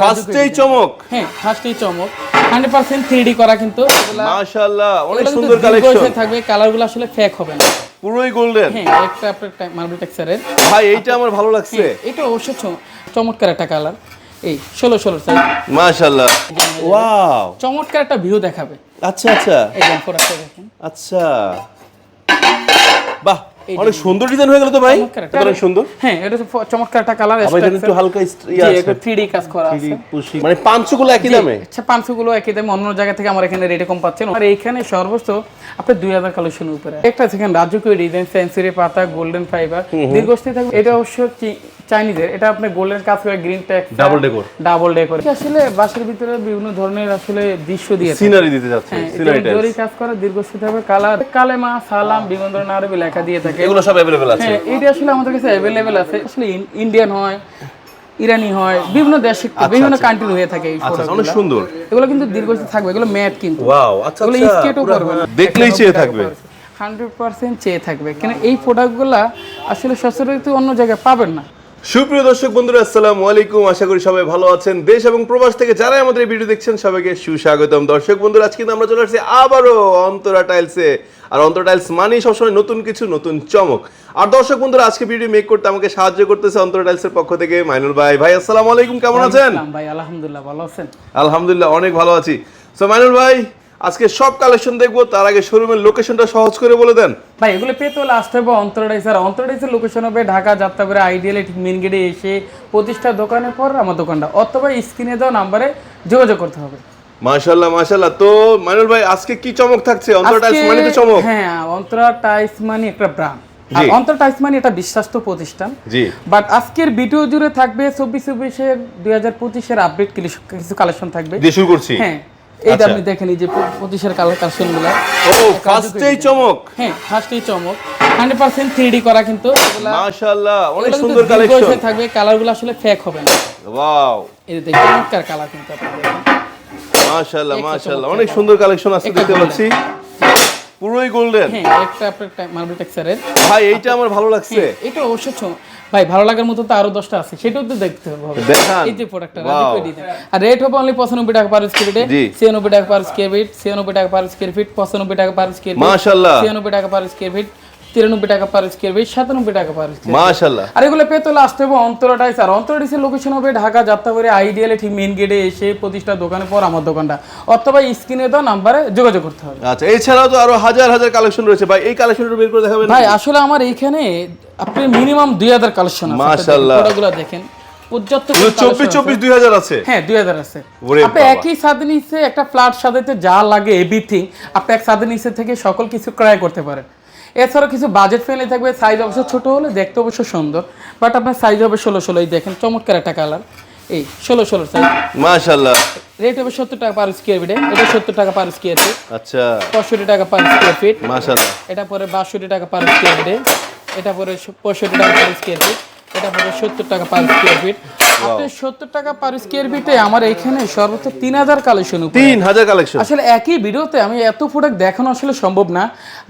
ফার্স্টেই চমক। হ্যাঁ ফার্স্টেই চমক। হান্ড্রেড পার্সেন্ট থ্রি করা কিন্তু মাশাআল্লাহ অনেক সুন্দর কালেকশন থাকবে কালারগুলো আসলে ফেক হবে না। পুরোই গোল্ডেন হ্যাঁ একটা আপনার মার্বেল টেক্সচারের ভাই এইটা আমার ভালো লাগছে। এটা অবশ্য চমৎকার একটা কালার এই ষোলো ষোলো সাইজ মাশাআল্লাহ। ওয়াও চমৎকার একটা ভিউ দেখাবে। আচ্ছা আচ্ছা। এই দেখেন। আচ্ছা। বাহ! অনেক সুন্দর ডিজাইন হয়ে গেল তো ভাই? অনেক সুন্দর। হ্যাঁ এটা চমৎকার একটা কালার আবার একটু হালকা ইয়ে কাজ করা আছে। মানে একই দামে? আচ্ছা একই দামে অন্য জায়গা থেকে আমার এখানে রেটে কম পাচ্ছেন। আর এইখানে সর্বোচ্চ কালেকশন উপরে। একটা সেখানে রাজকীয় ডিজাইন সেন্সুরি পাতা গোল্ডেন ফাইবার দীর্ঘস্থায়ী থাকবে। এটা অবশ্য চাইনিজের এটা আপনি গোল্ডেন কাজ করে green double decor double day করে আসলে বাসের ভিতরে বিভিন্ন ধরনের আসলে দৃশ্য দিয়ে। সিনারি দিতে যাচ্ছে হ্যাঁ সিনারি কাজ করা দীর্ঘস্থায়ী থাকবে। কালার কালেমা সালাম বিভিন্ন ধরনের আরবি লেখা দিয়ে থাকে। এগুলো সব অ্যাভেলেবেল আছে। হ্যাঁ এটা আসলে আমাদের কাছে অ্যাভেলেবেল আছে। আসলে ইন্ডিয়ান হয় ইরানি হয় বিভিন্ন দেশে বিভিন্ন কান্ট্রি হয়ে থাকে এই আচ্ছা অনেক সুন্দর। এগুলো কিন্তু দীর্ঘস্থায়ী থাকবে এগুলো ম্যাট কিন্তু। ওয়াও আচ্ছা এগুলো আচ্ছা। স্কেটও করবে দেখলেই চেয়ে থাকবে। হান্ড্রেড পার্সেন্ট চেয়ে থাকবে। কেন এই প্রোডাক্টগুলো আসলে সচরাচর অন্য জায়গায় পাবেন না। সুপ্রিয় দর্শক বন্ধুরা আসসালামু আলাইকুম। আশা করি সবাই ভালো আছেন। দেশ এবং প্রবাস থেকে যারা আমাদের এই ভিডিও দেখছেন সবাইকে সুস্বাগতম। দর্শক বন্ধুরা আজকে কিন্তু আমরা চলে আসছি আবারও অন্তরা টাইলসে আর অন্তরা টাইলস মানেই সবসময় নতুন কিছু নতুন চমক। আর দর্শক বন্ধুরা আজকে ভিডিও মেক করতে আমাকে সাহায্য করতেছে অন্তরা টাইলসের পক্ষ থেকে মাইনুল ভাই। ভাই আসসালামু আলাইকুম কেমন আছেন? ভাই আলহামদুলিল্লাহ ভালো আছেন? আলহামদুলিল্লাহ অনেক ভালো আছি। সো মাইনুল ভাই আজকে সব কালেকশন দেখব তার আগে শোরুমের লোকেশনটা সহজ করে বলে দেন। ভাই এগুলো পেতে হলে আসতে হবে অন্তরডাইসার অন্তরডাইসের লোকেশন হবে ঢাকা যাত্রাবাড়ি আইডিয়ালি ঠিক মেন গেটে এসে প্রতিষ্ঠা দোকানের পর আমার দোকানটা। অথবা স্ক্রিনে দেওয়া নাম্বারে যোগাযোগ করতে হবে। তো মাইনুল ভাই আজকে কি চমক থাকছে? মানে তো চমক। হ্যাঁ অন্তরাডাইস মানে একটা ব্র্যান্ড আর জি। মানে বিশ্বস্ত প্রতিষ্ঠান। বাট আজকের ভিডিও জুড়ে থাকবে চব্বিশ চব্বিশের দুই হাজার পঁচিশের আপডেট কিছু কালেকশন থাকবে। শুরু করছি। হ্যাঁ। এইটা আচ্ছা। আপনি দেখেন এই যে পঁচিশের কালেকশনগুলো ও ফার্স্টেই চমক। হ্যাঁ ফার্স্টেই চমক। হান্ড্রেড পার্সেন্ট থ্রি করা কিন্তু মাশাআল্লাহ অনেক সুন্দর কালেকশন থাকবে কালারগুলো আসলে ফেক হবে না। ওয়াও এই যে দেখেন চমৎকার কালার কিন্তু আপনি দেখেন। মাশাআল্লাহ মাশাআল্লাহ অনেক সুন্দর কালেকশন আছে দেখতে। পাচ্ছি। পুরোই গোল্ডেন হ্যাঁ একটা আপনার মার্বেল টেক্সচারের ভাই এইটা আমার ভালো লাগছে। এটা অবশ্য ভাই ভালো লাগার মতো তো আরও দশটা আছে সেটাও তো দেখতে হবে দেখান। এই যে প্রোডাক্টটা. আর রেট হবে অনলি পঁচানব্বই টাকা পার স্কোয়ার ফিটে জি। ছিয়ানব্বই টাকা পার স্কোয়ার ফিট ছিয়ানব্বই টাকা পার স্কোয়ার ফিট পঁচানব্বই টাকা পার স্কোয়ার ফিট মাশাআল্লাহ ছিয়ানব্বই টাকা পার স্কোয়ার ফিট তিরানব্বই টাকা পার স্কোয়ার ফিট সাতানব্বই টাকা পার আর এগুলো আসতে হবে আর লোকেশন হবে ঢাকা যাত্রাবাড়ি আইডিয়ালে ঠিক মেন গেটে এসে প্রতিষ্ঠা দোকানের পর আমার দোকানটা। অথবা স্ক্রিনে দেওয়া নাম্বারে যোগাযোগ করতে হবে। আচ্ছা এছাড়াও তো আরও হাজার হাজার কালেকশন রয়েছে। ভাই এই কালেকশনটা বের করে দেখাবেন ভাই আসলে আমার এইখানে আপনি মিনিমাম দুই হাজার কালেকশন আছে। দেখেন। পর্যাপ্ত চব্বিশ চব্বিশ দুই হাজার আছে? হ্যাঁ দুই হাজার আছে। আপনি একই নিচে একটা ফ্ল্যাট সাজাতে যা লাগে এভরিথিং আপনি এক ছাদের নিচে থেকে সকল কিছু ক্রয় করতে পারেন। এছাড়াও কিছু বাজেট ফ্রেন্ডলি থাকবে। সাইজ অবশ্য ছোট হলে দেখতে অবশ্য সুন্দর। বাট আপনার সাইজ হবে ষোলো ষোলোই দেখেন চমৎকার একটা কালার এই ষোলো ষোলো সাইজ মাশাআল্লাহ। রেট হবে সত্তর টাকা পার স্কোয়ার ফিটে এটা সত্তর টাকা পার স্কোয়ার ফিট আচ্ছা। পঁয়ষট্টি টাকা পার স্কোয়ার ফিট মাশাআল্লাহ। এটা পরে বাষট্টি টাকা পার স্কোয়ার ফিটে এটা পরে পঁয়ষট্টি টাকা পার স্কোয়ার ফিট এটা পরে সত্তর টাকা পার স্কোয়ার ফিট আপনি টাকা পার স্কোয়ার ফিটে আমার এখানে সর্বোচ্চ তিন হাজার কালেকশন তিন হাজার কালেকশন আসলে একই ভিডিওতে আমি এত প্রোডাক্ট দেখানো আসলে সম্ভব না।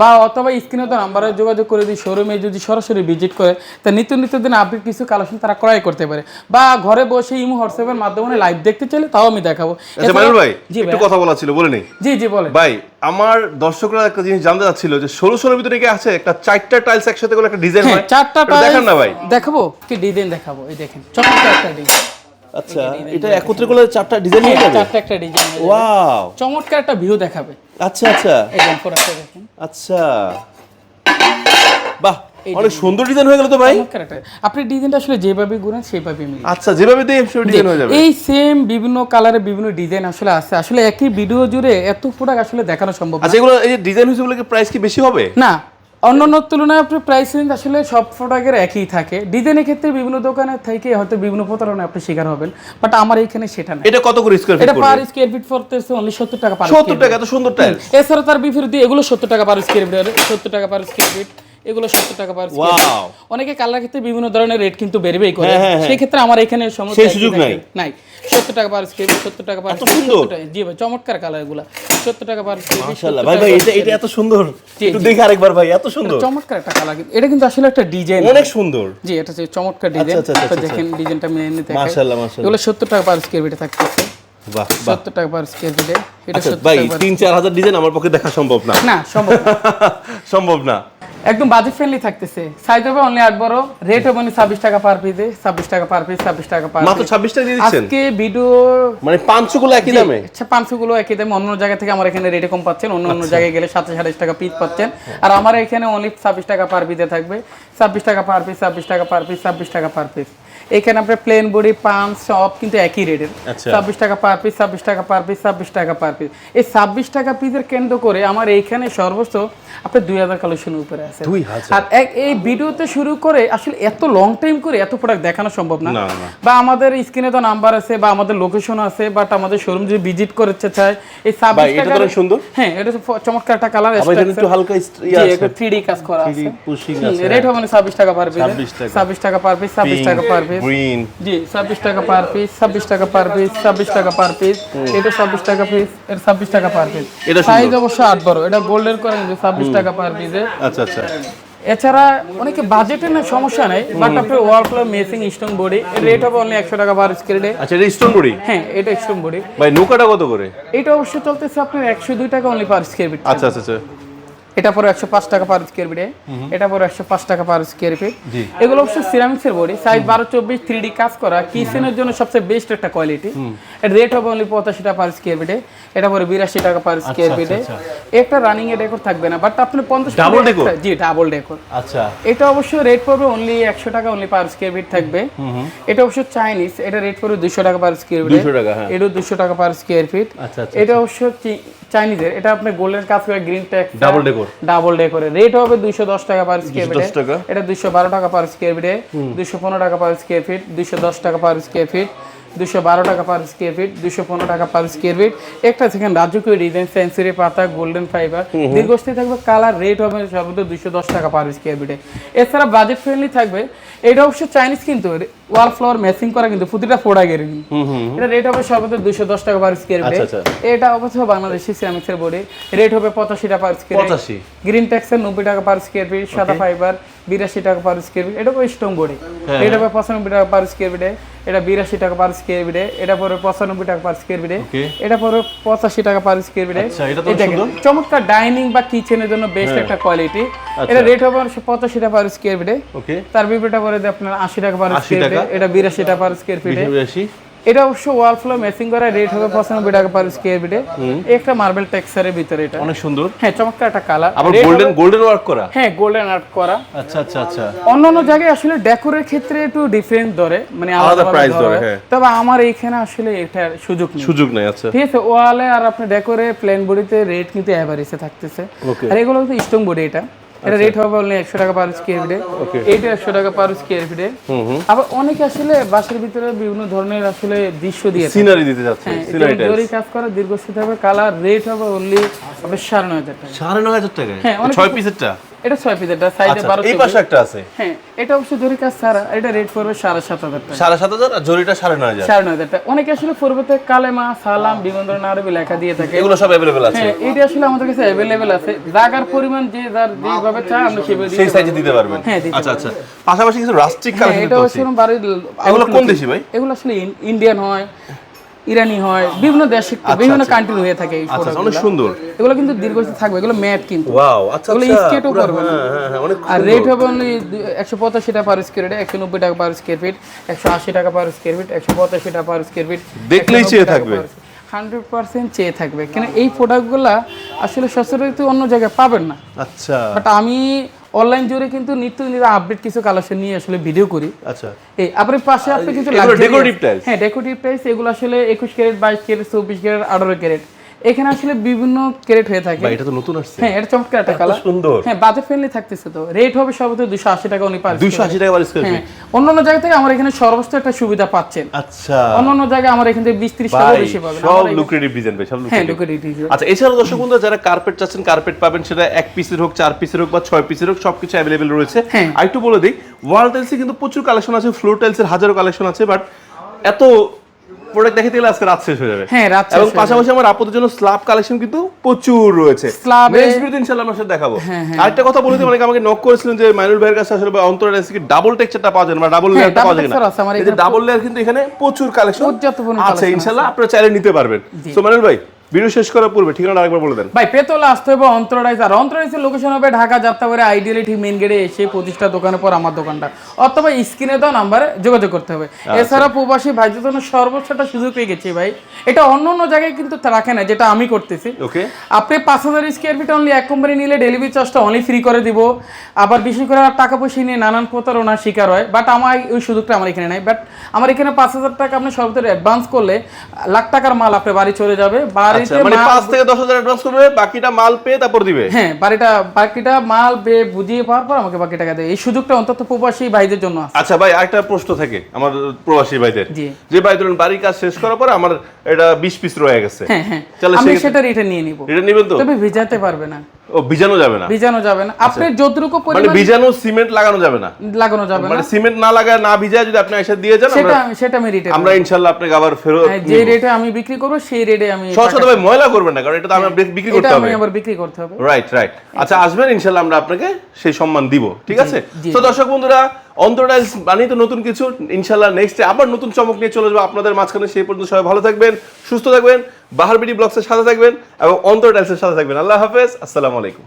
বা অথবা স্ক্রিনে তো নাম্বারে যোগাযোগ করে দিই শোরুমে যদি সরাসরি ভিজিট করে তা নিত্য নিত্য দিন আপডেট কিছু কালেকশন তারা ক্রয় করতে পারে। বা ঘরে বসে ইমো হোয়াটসঅ্যাপের মাধ্যমে লাইভ দেখতে চাইলে তাও আমি দেখাবো। আচ্ছা ভাই একটু কথা বলা ছিল বলে নেই জি জি বলেন। ভাই আমার দর্শকরা একটা জিনিস জানতে চাচ্ছিল যে ষোলো ষোলোর ভিতরে কি আছে? একটা চারটা টাইলস একসাথে করে একটা ডিজাইন হ্যাঁ? হয় চারটা টাইলস দেখান না ভাই। দেখাবো? কি ডিজাইন দেখাবো? এই দেখেন চমৎকার একটা ডিজাইন আচ্ছা এটা একত্রে করলে চারটা ডিজাইন হয়ে যাবে চারটা একটা ডিজাইন ওয়াও। চমৎকার একটা ভিউ দেখাবে। আচ্ছা আচ্ছা। এই দেখেন। আচ্ছা। বাহ অনেক সুন্দর ডিজাইন হয়ে গেল তো ভাই। আপনি ডিজাইনটা আসলে যেভাবে সেভাবে মিলে আচ্ছা যেভাবে দিয়ে ডিজাইন হয়ে যাবে। এই সেম বিভিন্ন কালারে বিভিন্ন ডিজাইন আসলে আছে। আসলে একই ভিডিও জুড়ে এত প্রোডাক্ট আসলে দেখানো সম্ভব আচ্ছা এগুলো এই যে ডিজাইন হয়েছে বলে কি প্রাইস কি বেশি হবে? না অন্যান্য তুলনায় আপনার প্রাইস রেঞ্জ আসলে সব প্রোডাক্টের একই থাকে। ডিজাইনের ক্ষেত্রে বিভিন্ন দোকানে থেকে হয়তো বিভিন্ন প্রতারণায় আপনি শিকার হবেন বাট আমার এইখানে সেটা না এটা কত করে স্কোয়ার ফিট এটা পার স্কোয়ার ফিট পড়তেছে অনলি সত্তর টাকা পার 70 টাকা এত সুন্দর টাইলস এছাড়া তার বিপরীতে এগুলো সত্তর টাকা পার স্কোয়ার ফিট সত্তর টাকা পার স্কোয়ার ফিট এগুলো সত্তর টাকা পার অনেকে কালার ক্ষেত্রে বিভিন্ন ধরনের রেট কিন্তু বেরবেই করে। হ্যাঁ, হ্যাঁ, হ্যাঁ। সেই ক্ষেত্রে আমার এখানে একই সুযোগ নাই? নাই। সত্তর টাকা পার স্কোয়ার সত্তর টাকা পার সুন্দর? জি ভাই চমৎকার কালার এগুলা। সত্তর টাকা পার মাশাআল্লাহ। ভাই ভাই এটা এটা এত সুন্দর। একটু। দেখে আরেকবার ভাই এত সুন্দর। চমৎকার একটা কালার এটা কিন্তু আসলে একটা ডিজাইন অনেক সুন্দর। জি এটা হচ্ছে চমৎকার ডিজাইন আচ্ছা, আচ্ছা, আচ্ছা, দেখেন ডিজাইনটা মেনে নিতে মাশাআল্লাহ মাশাআল্লাহ। এগুলো সত্তর টাকা পার স্কোয়ার ফিটে থাকতেছে। সত্তর টাকা পার স্কোয়ার ফিটে এটা আচ্ছা ভাই তিন চার হাজার ডিজাইন আমার পক্ষে দেখা সম্ভব না। না সম্ভব না। সম্ভব না। একদম বাজেট ফ্রেন্ডলি থাকতেছে। সাইজ হবে অনলি আট বড়। রেট হবে ছাব্বিশ টাকা পার পিসে ছাব্বিশ টাকা পার পিস ছাব্বিশ টাকা পার মাত্র ছাব্বিশ টাকা দিয়ে দিচ্ছেন? আজকে ভিডিও মানে পাঁচশো গুলো একই দামে? আচ্ছা পাঁচশো গুলো একই দামে। অন্য জায়গা থেকে আমার এখানে রেটে কম পাচ্ছেন অন্য অন্য জায়গায় গেলে সাতশো সাতাশ টাকা পিস পাচ্ছেন। আর আমার এখানে অনলি ছাব্বিশ টাকা পার পিসে থাকবে। ছাব্বিশ টাকা পার পিস ছাব্বিশ টাকা পার পিস ছাব্বিশ টাকা পার পিস এখানে আপনার প্লেন বডি পাম্প সব কিন্তু একই রেটের আচ্ছা। ছাব্বিশ টাকা পার পিস ছাব্বিশ টাকা পার পিস ছাব্বিশ টাকা পার পিস এই ছাব্বিশ টাকা পিসের কেন্দ্র করে আমার এইখানে সর্বোচ্চ আপনার দুই হাজার কালেকশন উপরে আছে। আর এক এই ভিডিওতে শুরু করে আসলে এত লং টাইম করে এত প্রোডাক্ট দেখানো সম্ভব না। বা আমাদের স্ক্রিনে তো নাম্বার আছে বা আমাদের লোকেশন আছে বাট আমাদের শোরুম যদি ভিজিট করতে চায় এই ছাব্বিশ টাকা সুন্দর। হ্যাঁ এটা চমৎকার একটা কালার একটু হালকা ইস্ট- ইয়ে থ্রি ডি কাজ করা আছে। রেট হবে ছাব্বিশ টাকা পার পিস ছাব্বিশ টাকা। পার পিস ছাব্বিশ টাকা পার পিস গ্রিন জি ছাব্বিশ টাকা পার পিস টাকা পার পিস ছাব্বিশ টাকা পার পিস এটা ছাব্বিশ টাকা পিস এটা ছাব্বিশ টাকা পার পিস এটা সাইজ অবশ্য আট বড় এটা গোল্ডের করে কিন্তু ছাব্বিশ টাকা পার পিসে আচ্ছা আচ্ছা। এছাড়া অনেকে বাজেটের না সমস্যা নেই বাট আপনার wall floor matching stone body rate হবে অনলি একশো টাকা পার স্কেলে আচ্ছা এটা স্টোন বড়ি হ্যাঁ এটা স্টোন বডি ভাই নৌকাটা কত করে? এটা অবশ্য চলতেছে আপনার একশো দুই টাকা অনলি পার স্কোয়ার ফিট আচ্ছা আচ্ছা আচ্ছা। এটা পরে একশো পাঁচ টাকা পার স্কোয়ার ফিটে এটা পরে একশো পাঁচ টাকা পার স্কোয়ার ফিট। এগুলো অবশ্য সিরামিক্সের বডি সাইজ বারো চব্বিশ থ্রি ডি কাজ করা। কিচেনের জন্য সবচেয়ে বেস্ট একটা কোয়ালিটি এর রেট হবে অনলি পঁচাশি টাকা পার স্কোয়ার ফিটে এটা পরে বিরাশি টাকা পার স্কোয়ার ফিটে একটা রানিং এ ডেকোর থাকবে না বাট আপনি পঞ্চাশ জি ডাবল ডেকোর আচ্ছা। এটা অবশ্য রেট পড়বে অনলি একশো টাকা অনলি পার স্কোয়ার ফিট থাকবে। এটা অবশ্য চাইনিজ এটা রেট পড়বে দুশো টাকা পার স্কোয়ার ফিট 200 টাকা, হ্যাঁ। এটা দুশো টাকা পার স্কোয়ার ফিট আচ্ছা, আচ্ছা, এটা অবশ্য চাইনিজের এটা আপনি গোল্ডের কাজ করে green tax double decor? Double day করে রেট হবে দুইশো দশ টাকা পার স্কোয়ার ফিট এটা দুইশো বারো টাকা পার স্কোয়ার ফিটে দুইশো পনেরো টাকা পার স্কোয়ার ফিট দুইশো দশ টাকা পার স্কোয়ার ফিট দুশো বারো টাকা পার স্কোয়ার ফিট দুশো পনেরো টাকা পার স্কোয়ার ফিট একটা সেখানে রাজকীয় ডিজাইন সেন্সুরি পাতা গোল্ডেন ফাইবার দীর্ঘস্থায়ী থাকবে কালার রেট হবে সর্বোচ্চ দুশো দশ টাকা পার স্কোয়ার ফিটে এছাড়া বাজেট ফ্রেন্ডলি থাকবে। এটা অবশ্য চাইনিজ কিন্তু ওয়াল ফ্লোর ম্যাচিং করা কিন্তু প্রতিটা প্রোডাক্টের এটা রেট হবে সর্বোচ্চ দুশো দশ টাকা পার স্কোয়ার ফিটে আচ্ছা, এটা অবশ্য বাংলাদেশি সিরামিক্সের বডি রেট হবে পঁচাশি টাকা পার স্কোয়ার 85 গ্রিন ট্যাক্সের নব্বই টাকা পার স্কোয়ার ফিট সাদা ফাইবার বিরাশি টাকা পার স্কোয়ার ফিট এটা স্টোন বডি হ্যাঁ, এটা হবে পঁচানব্বই টাকা পার স্কোয়ার ফিটে এটা বিরাশি টাকা পার স্কোয়ার ফিটে এটা পরে পঁচানব্বই টাকা পার স্কোয়ার ফিটে এটা পরে পঁচাশি টাকা পার স্কোয়ার ফিটে আচ্ছা, এটা তো সুন্দর। চমৎকার ডাইনিং বা কিচেনের জন্য বেস্ট একটা কোয়ালিটি আচ্ছা। এটা রেট হবে পঁচাশি টাকা পার স্কোয়ার ফিটে ওকে তার বিপরীতে পরে আপনার আশি টাকা পার 80 স্কোয়ার ফিটে টাকা। এটা বিরাশি টাকা পার স্কোয়ার ফিটে এটা অবশ্য ওয়াল ফ্লো ম্যাচিং করা রেট হবে পঁচানব্বই টাকা পার স্কোয়ার ফিটে একটা মার্বেল টেক্সচারের ভিতরে এটা। অনেক সুন্দর। হ্যাঁ চমৎকার একটা কালার আবার গোল্ডেন গোল্ডেন ওয়ার্ক করা? হ্যাঁ গোল্ডেন আর্ট করা। আচ্ছা আচ্ছা আচ্ছা। অন্যান্য জায়গায় আসলে ডেকোরের ক্ষেত্রে একটু ডিফারেন্ট ধরে মানে আলাদা price ধরে, হ্যাঁ। তবে আমার এইখানে আসলে এটার সুযোগ নেই। সুযোগ নাই আচ্ছা। ঠিক আছে ওয়ালে আর আপনি ডেকোরে প্লেন বডিতে রেট কিন্তু অ্যাভারেজে থাকতেছে। আর এগুলো কিন্তু স্ট্রং বডি এটা। এটা রেট হবে অনলি একশো টাকা পার স্কোয়ার ফিটে. এইটা একশো টাকা পার স্কোয়ার ফিটে হুম হুম। আবার অনেকে আসলে বাসার ভিতরে বিভিন্ন ধরনের আসলে দৃশ্য দিয়ে। সিনারি দিতে যাচ্ছে হ্যাঁ সিনারি এটা জরি কাজ করা দীর্ঘস্থিত হবে কালার রেট হবে অনলি হবে সাড়ে নয় হাজার টাকা। সাড়ে নয় হাজার টাকা হ্যাঁ, অনেক ছয় পিসেরটা এটা ছয় পিস এটা সাইজে আচ্ছা বারো এই পাশে একটা আছে। হ্যাঁ এটা অবশ্য জরি কাজ এটা রেট পড়বে সাড়ে সাত হাজার টাকা। সাড়ে সাত হাজার আর জরিটা সাড়ে নয় হাজার। সাড়ে নয় হাজার টাকা। অনেকে আসলে পূর্বতে কালেমা সালাম বিভিন্ন ধরনের আরবি লেখা দিয়ে থাকে। এগুলো সব অ্যাভেলেবেল আছে। হ্যাঁ এটা আসলে আমাদের কাছে অ্যাভেলেবেল আছে। জায়গার পরিমাণ যে যার যেভাবে চায় আমরা সেভাবে সেই সাইজে দিতে পারবেন। হ্যাঁ, আচ্ছা আচ্ছা। পাশাপাশি কিছু রাস্টিক হ্যাঁ কালেকশন এটা হচ্ছে বাড়ির এগুলো কোন দেশি ভাই? এগুলো আসলে ইন্ডিয়ান হয়। ইরানি হয় বিভিন্ন দেশে বিভিন্ন কান্ট্রি হয়ে থাকে এই আচ্ছা অনেক সুন্দর। এগুলো কিন্তু দীর্ঘস্থায়ী থাকবে এগুলো ম্যাট কিন্তু। ওয়াও আচ্ছা এগুলো আচ্ছা স্কেটও করবে হ্যাঁ হ্যাঁ হ্যাঁ অনেক আর রেট হবে অনলি একশো পঁচাশি টাকা পার স্কোয়ার ফিট একশো নব্বই টাকা পার স্কোয়ার ফিট একশো আশি টাকা পার স্কোয়ার ফিট একশো পঁচাশি টাকা পার স্কোয়ার ফিট দেখলেই চেয়ে থাকবে। হান্ড্রেড পার্সেন্ট চেয়ে থাকবে। কেন এই প্রোডাক্টগুলা আসলে সচরাচর অন্য জায়গায় পাবেন না। আচ্ছা। বাট আমি অনলাইন জুড়ে কিন্তু নিত্য নিত্য আপডেট কিছু কালেকশন নিয়ে আসলে ভিডিও করি। আচ্ছা। এই আপনার পাশে আপনি কিছু ডেকোরেটিভ tiles? হ্যাঁ ডেকোরেটিভ টাইলস এগুলো আসলে একুশ ক্যারেট বাইশ ক্যারেট চব্বিশ ক্যারেট আঠারো ক্যারেট। এখানে আসলে বিভিন্ন ক্রেট হয়ে থাকে। এটা তো নতুন আসছে। হ্যাঁ এটা চমৎকার একটা কালার সুন্দর। হ্যাঁ বাজেট ফ্রেন্ডলি থাকতেছে তো। রেট হবে সর্বোচ্চ দুশো আশি টাকা উনি পার দুইশো আশি টাকা পার স্কোয়ার হ্যাঁ। ফিট অন্যান্য জায়গা থেকে আমার এখানে সর্বোচ্চ একটা সুবিধা পাচ্ছেন। আচ্ছা। অন্যান্য জায়গায় আমার এখান থেকে বিশ ত্রিশ টাকা ভাই বেশি পাবেন। সব লুক্রেটিভ ডিজাইন ভাই সব হ্যাঁ lucrative। লুকেটিভ আচ্ছা এছাড়া দর্শক বন্ধুরা যারা কার্পেট চাচ্ছেন কার্পেট পাবেন সেটা এক পিসের হোক চার পিসের হোক বা ছয় পিসের হোক সবকিছু অ্যাভেলেবেল রয়েছে। হ্যাঁ। আর একটু বলে দিই ওয়াল টাইলসে কিন্তু প্রচুর কালেকশন আছে ফ্লোর টাইলসের হাজারো কালেকশন আছে বাট এত প্রোডাক্ট দেখাতে গেলে আজকে রাত শেষ হয়ে যাবে। হ্যাঁ, রাত এবং পাশাপাশি আমার জন্য স্ল্যাব কালেকশন কিন্তু প্রচুর রয়েছে। নেক্সট ভিডিওতে ইনশাআল্লাহ আমরা সাথে দেখাবো। হ্যাঁ, হ্যাঁ। আরেকটা কথা বলে দিই অনেকে আমাকে নক করেছিলেন যে মাইনুল ভাইয়ের কাছে আসলে অন্তর কি ডাবল টেক্সচারটা পাওয়া যায় না ডাবল হ্যাঁ, লেয়ারটা পাওয়া যায় না। এই যে ডাবল লেয়ার কিন্তু এখানে প্রচুর কালেকশন আছে ইনশাআল্লাহ আপনারা চাইলে নিতে পারবেন। সো মাইনুল ভাই ভিডিও শেষ করার পূর্বে ঠিকানা আরেকবার বলে দেন। ভাই পেতলা আসতে হবে অন্তরাইজ আর অন্তরাইজের লোকেশন হবে ঢাকা যাত্রাবাড়ি আইডিয়ালি ঠিক মেন গেটে এসে প্রতিষ্ঠা দোকানের পর আমার দোকানটা। অথবা স্ক্রিনে দেওয়া নাম্বারে যোগাযোগ করতে হবে। এছাড়া প্রবাসী ভাইদের জন্য সর্বোচ্চ একটা সুযোগ পেয়ে গেছি ভাই। এটা অন্য অন্য জায়গায় কিন্তু রাখে না যেটা আমি করতেছি। ওকে আপনি পাঁচ হাজার স্কোয়ার ফিট অনলি এক কোম্পানি নিলে ডেলিভারি চার্জটা অনলি ফ্রি করে দিব। আবার বিশেষ করে টাকা পয়সা নিয়ে নানান প্রতারণার শিকার হয়। বাট আমার ওই সুযোগটা আমার এখানে নাই। বাট আমার এখানে পাঁচ হাজার টাকা আপনি সর্বোচ্চ অ্যাডভান্স করলে লাখ টাকার মাল আপনার বাড়ি চলে যাবে। আচ্ছা মানে মাল- থেকে দশ হাজার অ্যাডভান্স করবে বাকিটা মাল পেয়ে তারপর দিবে? হ্যাঁ বাড়িটা বাকিটা মাল বে বুঝিয়ে পাওয়ার পর আমাকে বাকি টাকা দেয়। এই সুযোগটা অন্তত প্রবাসী ভাইদের জন্য আছে। আচ্ছা ভাই আরেকটা প্রশ্ন থাকে আমার প্রবাসী ভাইদের। যে ভাই ধরুন বাড়ির কাজ শেষ করার পর আমার এটা বিশ পিস রয়ে গেছে। হ্যাঁ হ্যাঁ। তাহলে আমি সেটা রিটার্ন নিয়ে নিব। এটা নেবেন তো? তবে ভিজাতে পারবে না। ও ভিজানো যাবে না। ভিজানো যাবে না। আপনি যতটুকু মানে পরিমাণ ভিজানো সিমেন্ট লাগানো যাবে না। লাগানো যাবে না। মানে সিমেন্ট না লাগায় না ভিজায় যদি আপনি এসে দিয়ে যান সেটা আমি- সেটা আমি রেটে আমরা ইনশাল্লাহ আপনাকে আবার ফেরত যে রেটে আমি বিক্রি করব সেই রেটে আমি ভাই ময়লা করবেন না কারণ এটা তো আমরা বিক্রি এটা আমি আবার বিক্রি করতে হবে। রাইট রাইট আচ্ছা আসবেন ইনশাল্লাহ আমরা আপনাকে সেই সম্মান দিব ঠিক আছে। তো দর্শক বন্ধুরা অন্তরাইজ বানিয়ে তো নতুন কিছু, ইনশাল্লাহ নেক্সটে আবার নতুন চমক নিয়ে চলে যাব আপনাদের মাঝখানে, সেই পর্যন্ত সবাই ভালো থাকবেন, সুস্থ থাকবেন, বাহার বিডি ব্লগসের সাথে থাকবেন এবং অন্তর টাইলসের সাথে থাকবেন। আল্লাহ হাফেজ, আসসালামু আলাইকুম।